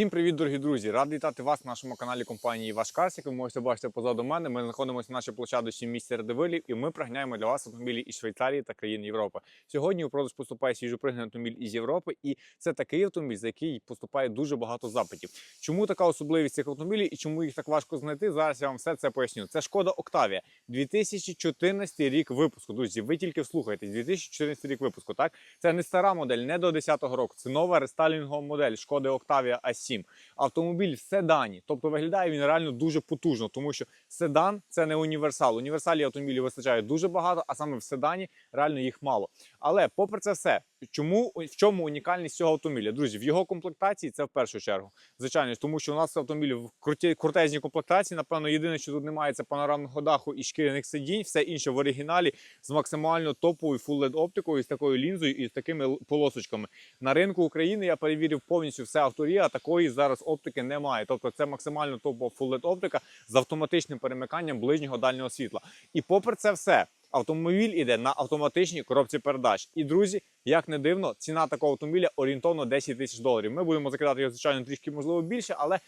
Всім привіт, дорогі друзі! Радий вітати вас на нашому каналі компанії Ваш Карс. Як ви можете бачити позаду мене. Ми знаходимося на нашій площадочці в місті Радивилів, і ми пригнаємо для вас автомобілі із Швейцарії та країн Європи. Сьогодні у продаж поступає свіжопригнаний автомобіль із Європи, і це такий автомобіль, за який поступає дуже багато запитів. Чому така особливість цих автомобілів і чому їх так важко знайти? Зараз я вам все це поясню. Це шкода Октавія, 2014 рік випуску. Друзі, ви тільки вслухайтесь, 2014 рік випуску. Так, це не стара модель, не до 10-го року. Це нова рестайлінгова модель шкоди Октавія А7. Автомобіль в седані, тобто виглядає він реально дуже потужно, тому що седан це не універсал. Універсалі автомобілів вистачає дуже багато, а саме в седані реально їх мало. Але попри це все, чому в чому унікальність цього автомобіля? Друзі, в його комплектації це в першу чергу. Звичайно, тому що у нас автомобіль в круті, крутезній комплектації. Напевно, єдине, що тут немає, це панорамного даху і шкіряних сидінь. Все інше в оригіналі з максимально топовою Full LED оптикою, з такою лінзою і з такими полосочками. На ринку України я перевірив повністю все авторія, а такої зараз оптики немає. Тобто це максимально топова Full LED оптика з автоматичним перемиканням ближнього дальнього світла. І попри це все. Автомобіль іде на автоматичній коробці передач. І друзі, як не дивно, ціна такого автомобіля орієнтовно 10 тисяч доларів. Ми будемо закидати його, звичайно, трішки можливо більше, але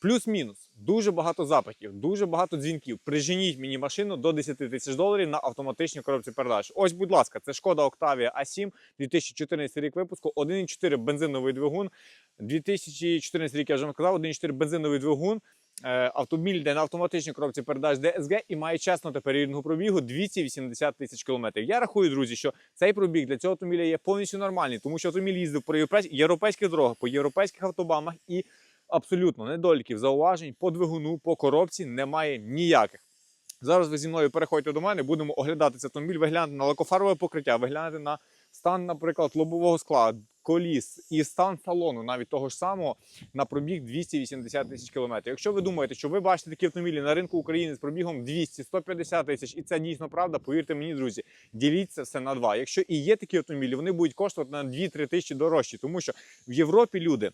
плюс-мінус дуже багато запитів, дуже багато дзвінків. Приженіть мені машину до 10 тисяч доларів на автоматичній коробці передач. Ось, будь ласка, це шкода Octavia A7, 2014 рік випуску, 1,4 бензиновий двигун. 2014 рік я вже вам казав, 1,4 бензиновий двигун. Е, Автомобіль йде на автоматичній коробці передач DSG і має чесно та перевіреного пробігу 280 тисяч кілометрів. Я рахую, друзі, що цей пробіг для цього автомобіля є повністю нормальний, тому що автомобіль їздив по європейсь- європейських дорогах, по європейських автобамах і абсолютно недоліків, зауважень по двигуну, по коробці немає ніяких. Зараз ви зі мною переходьте до мене, будемо оглядати цей автомобіль, ви глянете на лакофарове покриття, ви глянете на стан, наприклад, лобового скла, коліс і стан салону, навіть того ж самого, на пробіг 280 тисяч кілометрів. Якщо ви думаєте, що ви бачите такі автомобілі на ринку України з пробігом 200-150 тисяч, і це дійсно правда, повірте мені, друзі, діліться все на два. Якщо і є такі автомобілі, вони будуть коштувати на 2-3 тисячі дорожчі, тому що в Європі люди.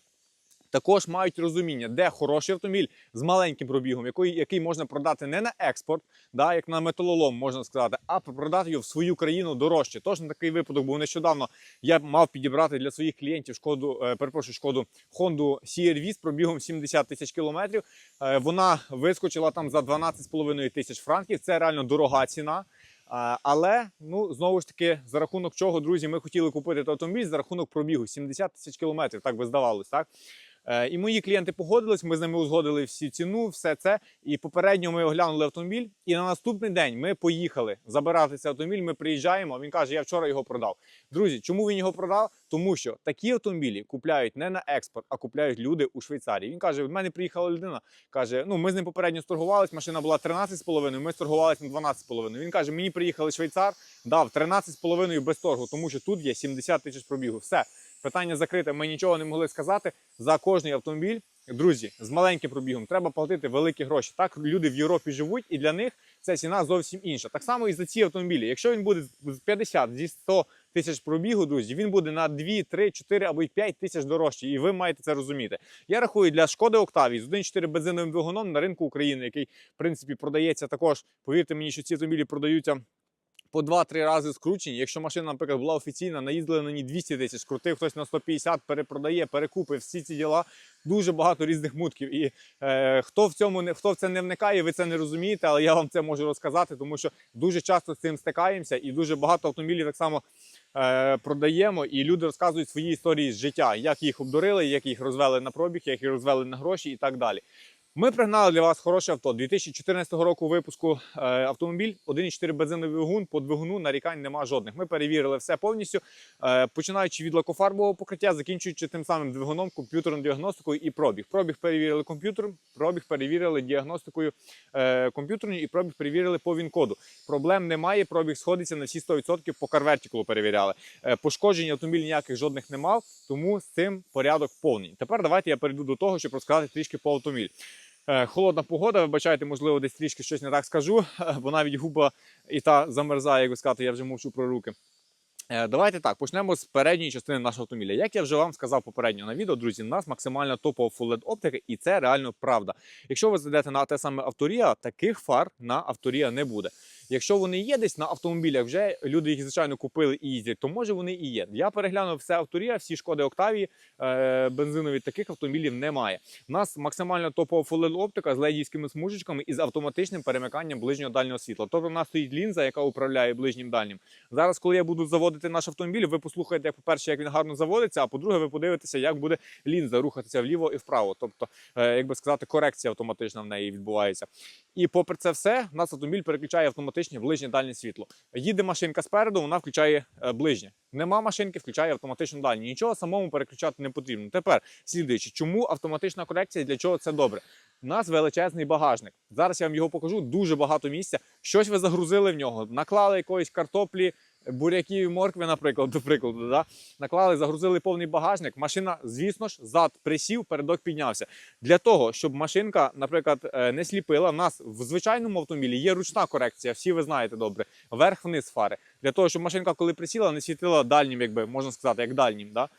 Також мають розуміння, де хороший автомобіль з маленьким пробігом, який, який можна продати не на експорт, да, як на металолом можна сказати, а продати його в свою країну дорожче. Тож на такий випадок був нещодавно. Я мав підібрати для своїх клієнтів шкоду, е, перепрошую, шкоду Honda CR-V з пробігом 70 тисяч кілометрів. Е, вона вискочила там за 12,5 тисяч франків. Це реально дорога ціна. Але ну знову ж таки, за рахунок чого, друзі, ми хотіли купити той автомобіль за рахунок пробігу 70 тисяч кілометрів. Так би здавалось, так. Е, І мої клієнти погодились, ми з ними узгодили всі ціну, все це. І попередньо ми оглянули автомобіль. І на наступний день ми поїхали забирати цей автомобіль. Ми приїжджаємо. Він каже: Я вчора його продав. Друзі, чому він його продав? Тому що такі автомобілі купляють не на експорт, а купляють люди у Швейцарії. Він каже: в мене приїхала людина. каже: Ну, ми з ним попередньо сторгувались. Машина була 13,5, Ми сторгувалися на 12,5. Він каже: Мені приїхали швейцар, дав 13,5 без торгу, тому що тут є 70 тисяч пробігу. Все. Питання закрите. Ми нічого не могли сказати. За кожний автомобіль, друзі, з маленьким пробігом треба платити великі гроші. Так люди в Європі живуть, і для них ця ціна зовсім інша. Так само і за ці автомобілі. Якщо він буде з 50 зі 100 тисяч пробігу, друзі, він буде на 2, 3, 4 або й 5 тисяч дорожчий. І ви маєте це розуміти. Я рахую для шкоди Октавії з 1,4 бензиновим двигуном на ринку України, який в принципі продається також. Повірте мені, що ці автомобілі продаються. По 2-3 рази скручені. Якщо машина, наприклад, була офіційна, наїздили на ній 200 тисяч, крутив хтось на 150, перепродає, перекупив всі ці діла. Дуже багато різних мутків. І е, хто в цьому не хто в це не вникає, ви це не розумієте, але я вам це можу розказати, тому що дуже часто з цим стикаємося, і дуже багато автомобілів так само е, продаємо. І люди розказують свої історії з життя, як їх обдурили, як їх розвели на пробіг, як їх розвели на гроші і так далі. Ми пригнали для вас хороше авто 2014 року випуску е, автомобіль, 1,4 бензиновий двигун, по двигуну нарікань нема жодних. Ми перевірили все повністю, е, починаючи від лакофарбового покриття, закінчуючи тим самим двигуном, комп'ютерною діагностикою і пробіг. Пробіг перевірили комп'ютером, пробіг перевірили діагностикою е, комп'ютерною і пробіг перевірили по він-коду. Проблем немає, пробіг сходиться на всі 100% по карвертикулу перевіряли. Пошкоджень автомобіль ніяких жодних не мав, тому з цим порядок повний. Тепер давайте я перейду до того, щоб розказати трішки по автомобіль. Е, Холодна погода, вибачайте, можливо, десь трішки щось не так скажу, бо навіть губа і та замерзає, як ви сказати, я вже мовчу про руки. Е, Давайте так, почнемо з передньої частини нашого автомобіля. Як я вже вам сказав попередньо на відео, друзі, у нас максимально топова Full LED оптика, і це реально правда. Якщо ви зайдете на те саме авторія, таких фар на авторія не буде. Якщо вони є десь на автомобілях, вже люди їх звичайно купили і їздять, то може вони і є. Я переглянув все авторія, всі шкоди Октавії е, бензинові таких автомобілів немає. У нас максимально топова фулел оптика з ледівськими смужечками і з автоматичним перемиканням ближнього дальнього світла. Тобто у нас стоїть лінза, яка управляє ближнім дальнім. Зараз, коли я буду заводити наш автомобіль, ви послухаєте, по-перше, як він гарно заводиться, а по-друге, ви подивитеся, як буде лінза рухатися вліво і вправо. Тобто, е, як би сказати, корекція автоматична в неї відбувається. І попри це все, нас автомобіль переключає автоматичне ближнє дальнє світло. Їде машинка спереду, вона включає е, ближнє. Нема машинки, включає автоматично дальнє. Нічого самому переключати не потрібно. Тепер слідуючи, чому автоматична корекція? Для чого це добре? У нас величезний багажник. Зараз я вам його покажу. Дуже багато місця. Щось ви загрузили в нього, наклали якоїсь картоплі, буряків, моркви, наприклад, до прикладу. Да? Наклали, загрузили повний багажник. Машина, звісно ж, зад присів, передок піднявся. Для того, щоб машинка, наприклад, е, не сліпила, у нас в звичайному автомобілі є ручна корекція, всі ви знаєте добре, верх-вниз фари. Для того, щоб машинка, коли присіла, не світила дальнім, якби можна сказати, як дальнім. Да?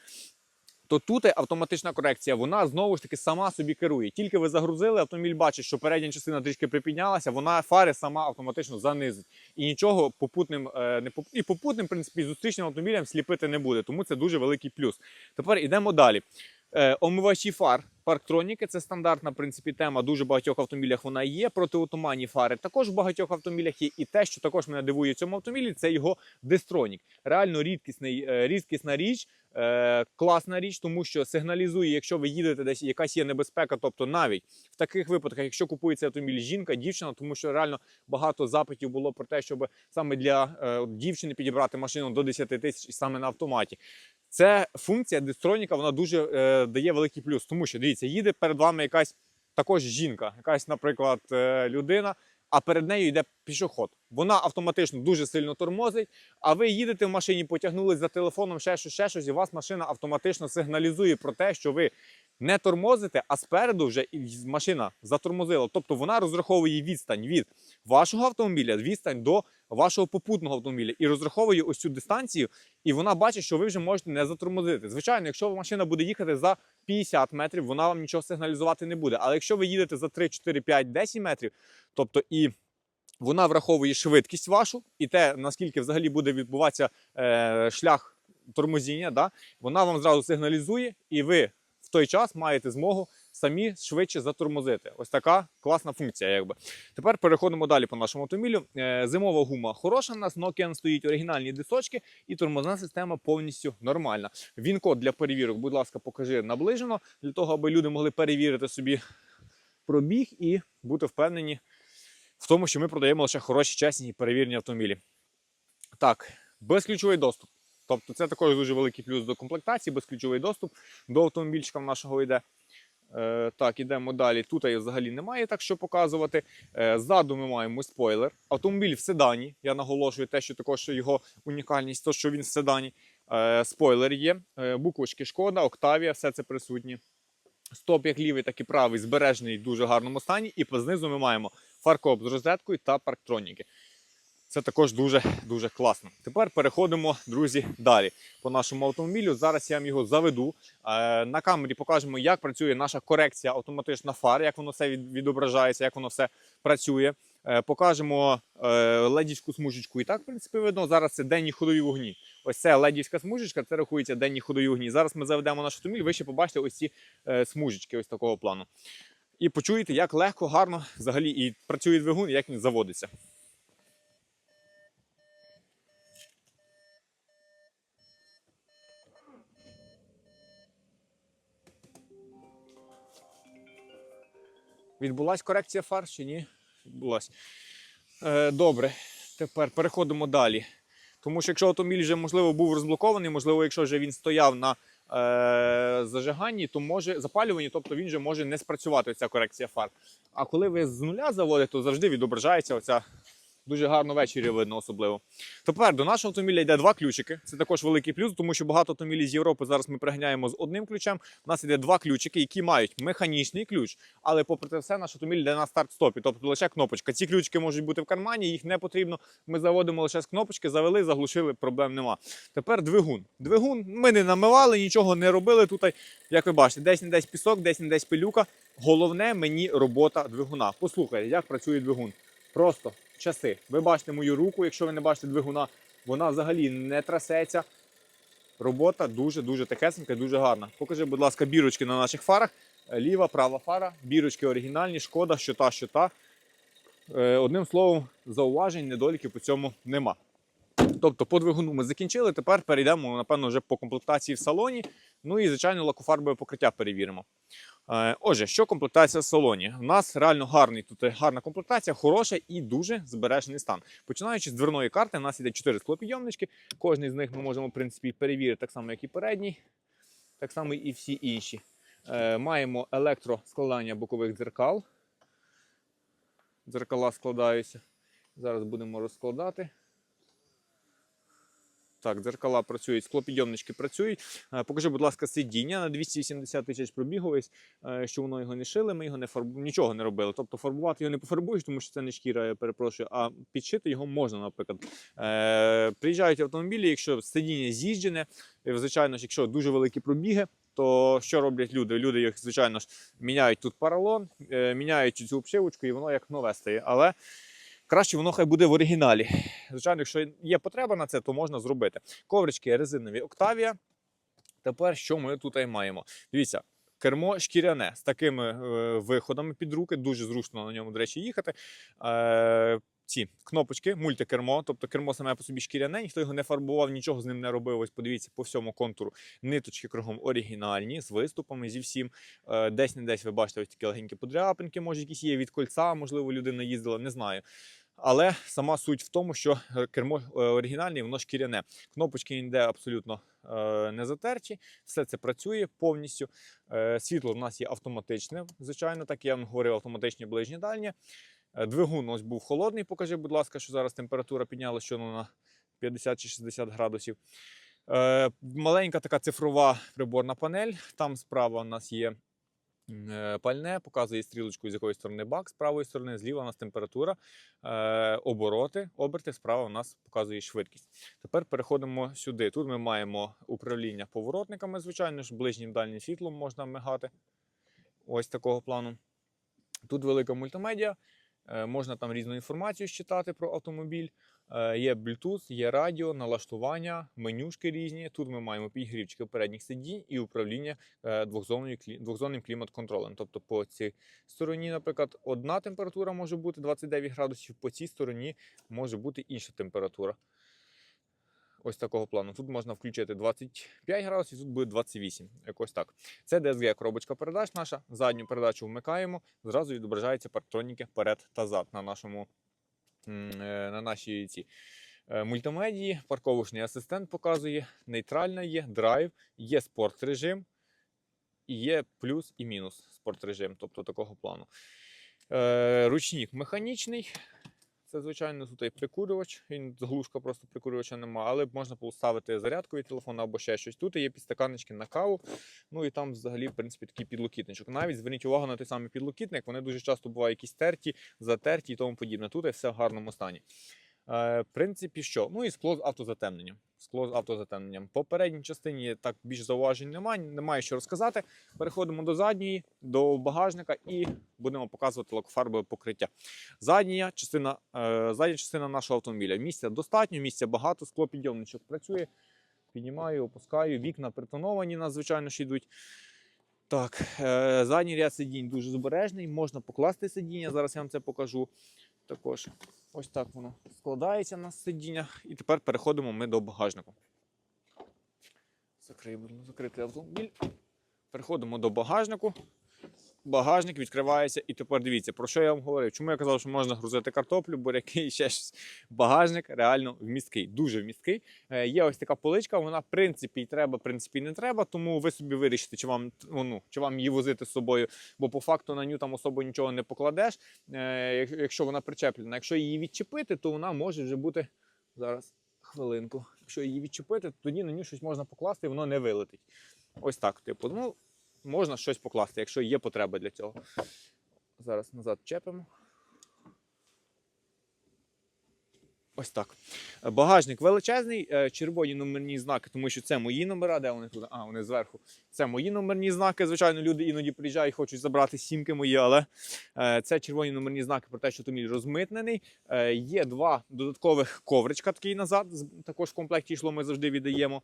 То тут автоматична корекція, вона знову ж таки сама собі керує. Тільки ви загрузили, автомобіль бачить, що передня частина трішки припіднялася, вона фари сама автоматично занизить. І нічого попутним, е, не поп... і попутним, в принципі, зустрічним автомобілям сліпити не буде. Тому це дуже великий плюс. Тепер йдемо далі. Е, Омивачі фар, парктроніки це стандартна в принципі тема. Дуже в багатьох автомобілях вона є. Протиотуманні фари також в багатьох автомобілях є. І те, що також мене дивує в цьому автомобілі, це його дистронік. Реально рідкісний, е, рідкісна річ. Е, класна річ, тому що сигналізує, якщо ви їдете десь, якась є небезпека. Тобто, навіть в таких випадках, якщо купується автомобіль жінка, дівчина, тому що реально багато запитів було про те, щоб саме для е, дівчини підібрати машину до 10 тисяч саме на автоматі. Це функція дистроніка, вона дуже е, дає великий плюс, тому що дивіться, їде перед вами якась також жінка, якась, наприклад, е, людина. А перед нею йде пішоход. Вона автоматично дуже сильно тормозить. А ви їдете в машині, потягнулись за телефоном, ще щось, ще щось, і вас машина автоматично сигналізує про те, що ви не тормозите, а спереду вже машина затормозила. Тобто вона розраховує відстань від вашого автомобіля, відстань до вашого попутного автомобіля і розраховує ось цю дистанцію, і вона бачить, що ви вже можете не затормозити. Звичайно, якщо машина буде їхати за 50 метрів, вона вам нічого сигналізувати не буде. Але якщо ви їдете за 3, 4, 5, 10 метрів, тобто і вона враховує швидкість вашу і те, наскільки взагалі буде відбуватися е, шлях тормозіння, да, вона вам зразу сигналізує, і ви той час маєте змогу самі швидше затормозити. Ось така класна функція. Якби. Тепер переходимо далі по нашому автомобілю. Е, зимова гума хороша. У нас Nokian стоїть оригінальні дисочки, і тормозна система повністю нормальна. Він код для перевірок, будь ласка, покажи наближено, для того, аби люди могли перевірити собі пробіг і бути впевнені в тому, що ми продаємо лише хороші, чесні і перевірені автомобілі. Так, безключовий доступ. Тобто це також дуже великий плюс до комплектації, безключовий доступ до автомобільчика нашого йде. Е, так, ідемо далі. Тут взагалі немає так, що показувати. Е, ззаду ми маємо спойлер. Автомобіль в седані. Я наголошую те, що також його унікальність, то що він в седані. Е, спойлер є, е, буквочки шкода, Октавія, все це присутнє. Стоп як лівий, так і правий, збережений в дуже гарному стані. І знизу ми маємо фаркоп з розеткою та парктроніки. Це також дуже дуже класно. Тепер переходимо, друзі, далі по нашому автомобілю. Зараз я вам його заведу. Е, На камері покажемо, як працює наша корекція автоматична фар, як воно все відображається, як воно все працює. Е, Покажемо е, ледівську смужечку. І так, в принципі, видно, зараз це денні ходові вогні. Ось це ледівська смужечка, це рахується денні ходові вогні. Зараз ми заведемо наш автомобіль, ви ще побачите ось ці смужечки ось такого плану. І почуєте, як легко, гарно взагалі і працює двигун, як він заводиться. Відбулась корекція фар чи ні? Відбулась. Е, добре, тепер переходимо далі. Тому що якщо автомобіль вже можливо був розблокований, можливо, якщо вже він стояв на е, зажиганні, то може запалюванні, тобто він вже може не спрацювати ця корекція фар. А коли ви з нуля заводите, то завжди відображається оця дуже гарно ввечері видно особливо. Тепер до нашого автомобіля йде два ключики. Це також великий плюс, тому що багато автомобілів з Європи зараз ми приганяємо з одним ключем. У нас йде два ключики, які мають механічний ключ, але попри це все, наш автомобіль йде на старт-стопі, тобто лише кнопочка. Ці ключики можуть бути в кармані, їх не потрібно. Ми заводимо лише з кнопочки, завели, заглушили, проблем нема. Тепер двигун. Двигун ми не намивали, нічого не робили тут. Як ви бачите, десь не десь пісок, десь не десь пилюка. Головне мені робота двигуна. Послухайте, як працює двигун. Просто часи. Ви бачите мою руку, якщо ви не бачите двигуна, вона взагалі не трасеться. Робота дуже-дуже такесенька, і дуже гарна. Покажи, будь ласка, бірочки на наших фарах. Е, Ліва, права фара, бірочки оригінальні, шкода, що та, що та. Е, Одним словом, зауважень, недоліків по цьому нема. Тобто по двигуну ми закінчили. Тепер перейдемо, напевно, вже по комплектації в салоні. Ну і, звичайно, лакофарбове покриття перевіримо. Е, Отже, що комплектація в салоні? У нас реально гарний тут е, гарна комплектація, хороша і дуже збережений стан. Починаючи з дверної карти, у нас іде 4 склопідйомнички. Кожний з них ми можемо, в принципі, перевірити так само, як і передній, так само і всі інші. Е, Маємо електроскладання бокових дзеркал. Дзеркала складаються. Зараз будемо розкладати. Так, дзеркала працюють, склопідйомнички працюють. Е, Покажи, будь ласка, сидіння на 280 тисяч пробігу, е, що воно його не шили, ми його не фарб... нічого не робили. Тобто фарбувати його не пофарбуєш, тому що це не шкіра, я перепрошую, а підшити його можна, наприклад. Е, Приїжджають автомобілі, якщо сидіння з'їжджене, звичайно ж, якщо дуже великі пробіги, то що роблять люди? Люди їх, звичайно ж, міняють тут поролон, е, міняють цю обшивочку, і воно як нове стає. Але краще воно хай буде в оригіналі. Звичайно, якщо є потреба на це, то можна зробити. Коврички резинові Octavia. Тепер що ми тут маємо? Дивіться. Кермо шкіряне з такими е, виходами під руки, дуже зручно на ньому, до речі, їхати. Е, ці кнопочки, мультикермо, тобто кермо саме по собі шкіряне, ніхто його не фарбував, нічого з ним не робив. Ось подивіться по всьому контуру. Ниточки кругом оригінальні, з виступами, зі всім. Е, десь не десь ви бачите ось такі легенькі подряпинки, може, якісь є від кольця, можливо, людина їздила, не знаю. Але сама суть в тому, що кермо е, оригінальне, воно шкіряне. Кнопочки ніде абсолютно е, не затерті, все це працює повністю. Світло в нас є автоматичне, звичайно, так я вам говорив, автоматичні ближні дальні. Е, Двигун ось був холодний. Покажи, будь ласка, що зараз температура підняла що ну, на 50 чи 60 градусів. Е, Маленька така цифрова приборна панель. Там справа у нас є е, пальне, показує стрілочку, з якої сторони бак, з правої сторони, зліва у нас температура, е, обороти, оберти, справа у нас показує швидкість. Тепер переходимо сюди. Тут ми маємо управління поворотниками, звичайно ж, ближнім дальнім світлом можна мигати. Ось такого плану. Тут велика мультимедіа. Е, Можна там різну інформацію читати про автомобіль. Е, Є Bluetooth, є радіо, налаштування, менюшки різні. Тут ми маємо підгрівчики передніх сидінь і управління е, двохзонним клімат-контролем. Тобто по цій стороні, наприклад, одна температура може бути 29 градусів, по цій стороні може бути інша температура. Ось такого плану. Тут можна включити 25 градусів, тут буде 28. Якось так. Це DSG коробочка передач наша. Задню передачу вмикаємо, зразу відображаються парктроніки перед та зад на нашому е, на нашій ці. е, Мультимедії, парковочний асистент показує, нейтральна є, драйв, є спорт режим, і є плюс і мінус спорт режим, тобто такого плану. Е, Ручник механічний. Це, звичайно, тут і прикурювач. Він глушка просто прикурювача нема, але можна поставити зарядку від телефону або ще щось. Тут є підстаканнички на каву. Ну і там взагалі, в принципі, такий підлокітничок. Навіть зверніть увагу на той самий підлокітник, вони дуже часто бувають якісь терті, затерті і тому подібне. Тут все в гарному стані. Е, в принципі, що? Ну і скло з автозатемненням. Скло з автозатемненням. По передній частині так більш зауважень немає, немає що розказати. Переходимо до задньої, до багажника і будемо показувати лакофарбове покриття. Задня частина, е, задня частина нашого автомобіля. Місця достатньо, місця багато, склопідйомничок працює. Піднімаю, опускаю, вікна притоновані, нас, звичайно ж йдуть. Так, е, задній ряд сидінь дуже збережний, можна покласти сидіння, зараз я вам це покажу. Також ось так воно складається на сидіння. І тепер переходимо ми до багажнику. Закриємо закритий автомобіль. Переходимо до багажнику. Багажник відкривається, і тепер дивіться, про що я вам говорив. Чому я казав, що можна грузити картоплю, буряки і ще щось. Багажник реально вмісткий, дуже вмісткий. Е, є ось така поличка, вона в принципі і треба, в принципі, не треба, тому ви собі вирішите, чи вам, ну, чи вам її возити з собою, бо по факту на ню там особо нічого не покладеш, е, якщо вона причеплена. Якщо її відчепити, то вона може вже бути зараз. Хвилинку. Якщо її відчепити, то тоді на ню щось можна покласти, і воно не вилетить. Ось так, типу, ну, можна щось покласти, якщо є потреба для цього. Зараз назад чепимо. Ось так. Е, Багажник величезний, е, червоні номерні знаки, тому що це мої номера, де вони тут? А, вони зверху. Це мої номерні знаки. Звичайно, люди іноді приїжджають, хочуть забрати сімки мої, але е, це червоні номерні знаки про те, що автомобіль розмитнений. Є два додаткових ковричка такий назад. Також в комплекті йшло, ми завжди віддаємо.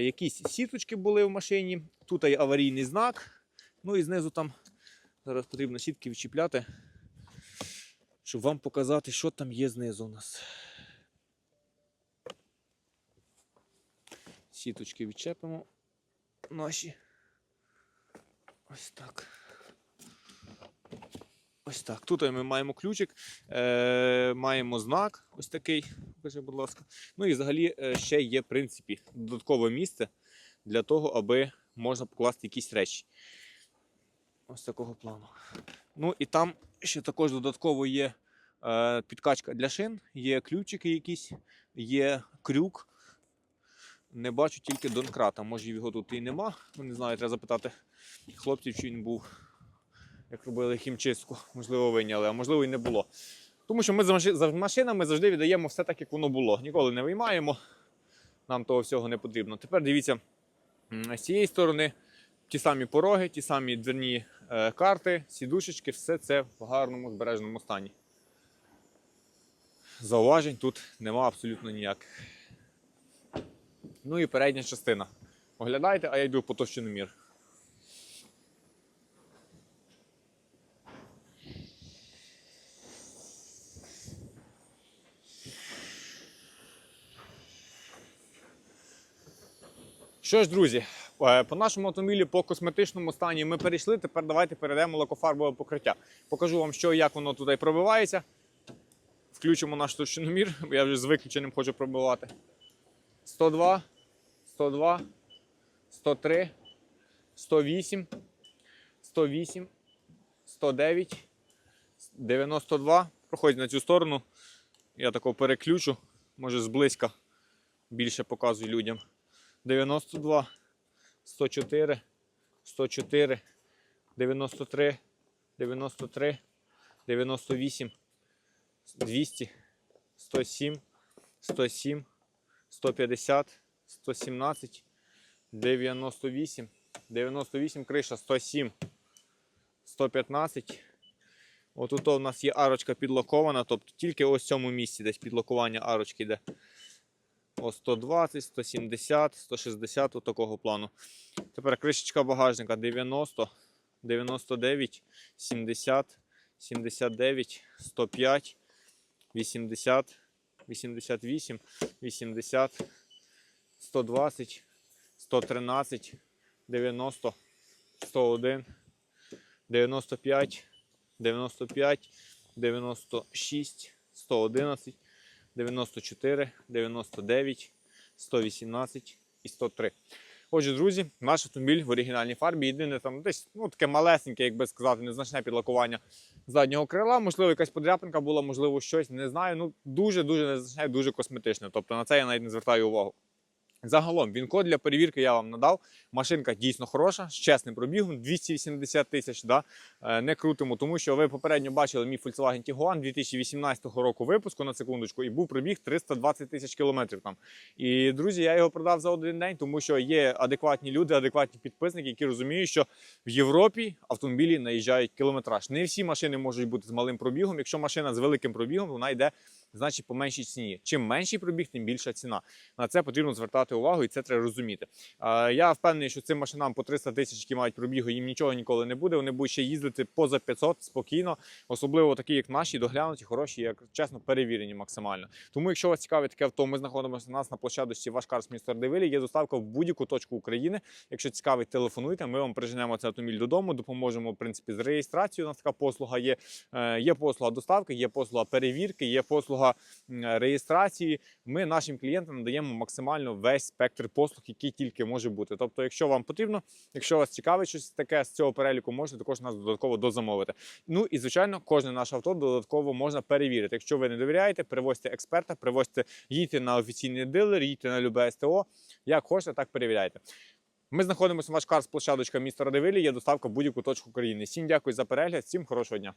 Якісь сіточки були в машині. Тут є аварійний знак. Ну і знизу там зараз потрібно сітки відчіпляти щоб вам показати, що там є знизу у нас. Сіточки відчепимо наші. Ось так. Ось так. Тут ми маємо ключик, е, маємо знак, ось такий. Покажи, будь ласка. Ну і взагалі е, ще є, в принципі, додаткове місце для того, аби можна покласти якісь речі. Ось такого плану. Ну і там ще також додатково є е, підкачка для шин, є ключики якісь, є крюк. Не бачу тільки донкрата. Може його тут і нема. Ну, не знаю, треба запитати хлопців, чи він був, як робили хімчистку. Можливо, виняли, а можливо і не було. Тому що ми за машинами завжди віддаємо все так, як воно було. Ніколи не виймаємо. Нам того всього не потрібно. Тепер дивіться, з цієї сторони ті самі пороги, ті самі дверні карти, сідушечки, все це в гарному збереженому стані. Зауважень тут нема абсолютно ніяких. Ну і передня частина. Оглядайте, а я йду по товщиномір. Що ж, друзі, е, по нашому автомобілі по косметичному стані ми перейшли. Тепер давайте перейдемо лакофарбове покриття. Покажу вам, що і як воно туди пробивається. Включимо наш товщиномір, бо я вже з виключеним хочу пробивати. 102, 102, 103, 108, 108, 109, 92. Проходить на цю сторону. Я тако переключу, може зблизька більше показую людям. 92, 104, 104, 93, 93, 98, 200, 107, 107, 150, 117, 98, 98 криша, 107, 115. Отут у нас є арочка підлокована, тобто тільки ось в цьому місці десь підлокування арочки йде. О 120, 170, 160 от такого плану. Тепер кришечка багажника 90, 99, 70, 79, 105, 80, 88, 80, 120, 113, 90, 101, 95, 95, 96, 111, 94, 99, 118 і 103. Отже, друзі, наш автомобіль в оригінальній фарбі. Єдине там десь ну, таке малесеньке, як би сказати, незначне підлакування заднього крила. Можливо, якась подряпинка була, можливо, щось, не знаю. Ну, дуже-дуже незначне, дуже косметичне. Тобто на це я навіть не звертаю увагу. Загалом, він код для перевірки я вам надав. Машинка дійсно хороша, з чесним пробігом, 280 тисяч. Да? Е, Не крутимо, тому що ви попередньо бачили мій Volkswagen Tiguan 2018 року випуску на секундочку, і був пробіг 320 тисяч кілометрів там. І друзі, я його продав за один день, тому що є адекватні люди, адекватні підписники, які розуміють, що в Європі автомобілі наїжджають кілометраж. Не всі машини можуть бути з малим пробігом. Якщо машина з великим пробігом, вона йде значить по меншій ціні. Чим менший пробіг, тим більша ціна. На це потрібно звертати увагу, і це треба розуміти. Я впевнений, що цим машинам по 300 тисяч, які мають пробігу, їм нічого ніколи не буде. Вони будуть ще їздити поза 500 спокійно, особливо такі, як наші, доглянуті, хороші, як чесно, перевірені максимально. Тому, якщо вас цікавить таке авто, ми знаходимося у нас на площадочці Ваш Карс містер Девилі. Є доставка в будь-яку точку України. Якщо цікавить, телефонуйте. Ми вам приженемо цей автомобіль додому, допоможемо в принципі з реєстрацією. У нас така послуга є. Е, Є послуга доставки, є послуга перевірки, є послуга м, реєстрації. Ми нашим клієнтам надаємо максимально весь спектр послуг, який тільки може бути. Тобто, якщо вам потрібно, якщо вас цікавить щось таке з цього переліку, можете також нас додатково дозамовити. Ну і звичайно, кожне наше авто додатково можна перевірити. Якщо ви не довіряєте, привозьте експерта, привозьте, їдьте на офіційний дилер, їдьте на любе СТО. Як хочете, так перевіряйте. Ми знаходимося в ваш карс площадочка міста Радивилі. Є доставка в будь-яку точку України. Всім дякую за перегляд, всім хорошого дня.